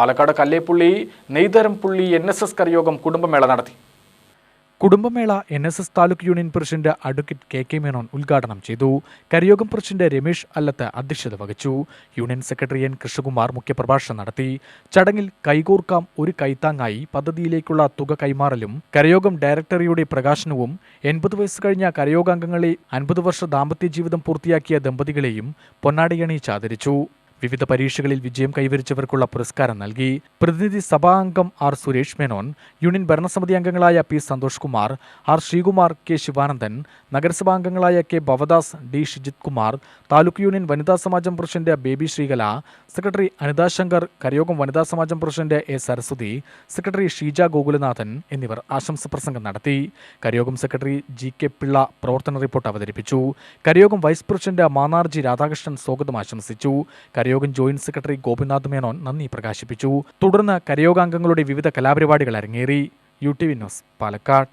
Palakkad Kallepully Neytharampully N S S കരയോഗം കുടുംബമേള നടത്തി. കുടുംബമേള N S S taluk union president advocate K K Menon ഉദ്ഘാടനം ചെയ്തു. കരയോഗം president Ramesh Allath അധ്യക്ഷത വഹിച്ചു. യൂണിയൻ സെക്രട്ടറി എൻ കൃഷ്ണകുമാർ മുഖ്യപ്രഭാഷണം നടത്തി. ചടങ്ങിൽ കൈകോർക്കാം ഒരു കൈത്താങ്ങായി പദ്ധതിയിലേക്കുള്ള തുക കൈമാറലും കരയോഗം ഡയറക്ടറിയുടെ പ്രകാശനവും എൺപത് വയസ്സ് കഴിഞ്ഞ കരയോഗാംഗങ്ങളെ അൻപത് വർഷ ദാമ്പത്യ ജീവിതം പൂർത്തിയാക്കിയ ദമ്പതികളെയും പൊന്നാടിയണി ആദരിച്ചു വിവിധ പരീക്ഷകളിൽ വിജയം കൈവരിച്ചവർക്കുള്ള പുരസ്കാരം നൽകി. പ്രതിനിധി സഭാംഗം ആർ സുരേഷ് മേനോൻ യൂണിയൻ ഭരണസമിതി അംഗങ്ങളായ P Santhosh Kumar R Sreekumar K Sivanandan നഗരസഭാ അംഗങ്ങളായ K Bhavadas D Shijith Kumar taluk union വനിതാ സമാജം president baby Sreekala secretary Anitha Shankar കരയോഗം വനിതാ സമാജം president A Saraswathi secretary Sheeja Gokulanathan എന്നിവർ ആശംസ പ്രസംഗം നടത്തി. കരയോഗം സെക്രട്ടറി ജി കെ പിള്ള പ്രവർത്തന റിപ്പോർട്ട് അവതരിപ്പിച്ചു. കരയോഗം വൈസ് പ്രസിഡന്റ് മാനാർജി രാധാകൃഷ്ണൻ സ്വാഗതം ആശംസിച്ചു. കരയോഗം ജോയിന്റ് സെക്രട്ടറി ഗോപിനാഥ് മേനോൻ നന്ദി പ്രകാശിപ്പിച്ചു. തുടർന്ന് കരയോഗാംഗങ്ങളുടെ വിവിധ കലാപരിപാടികൾ അരങ്ങേറി. U T V news Palakkad.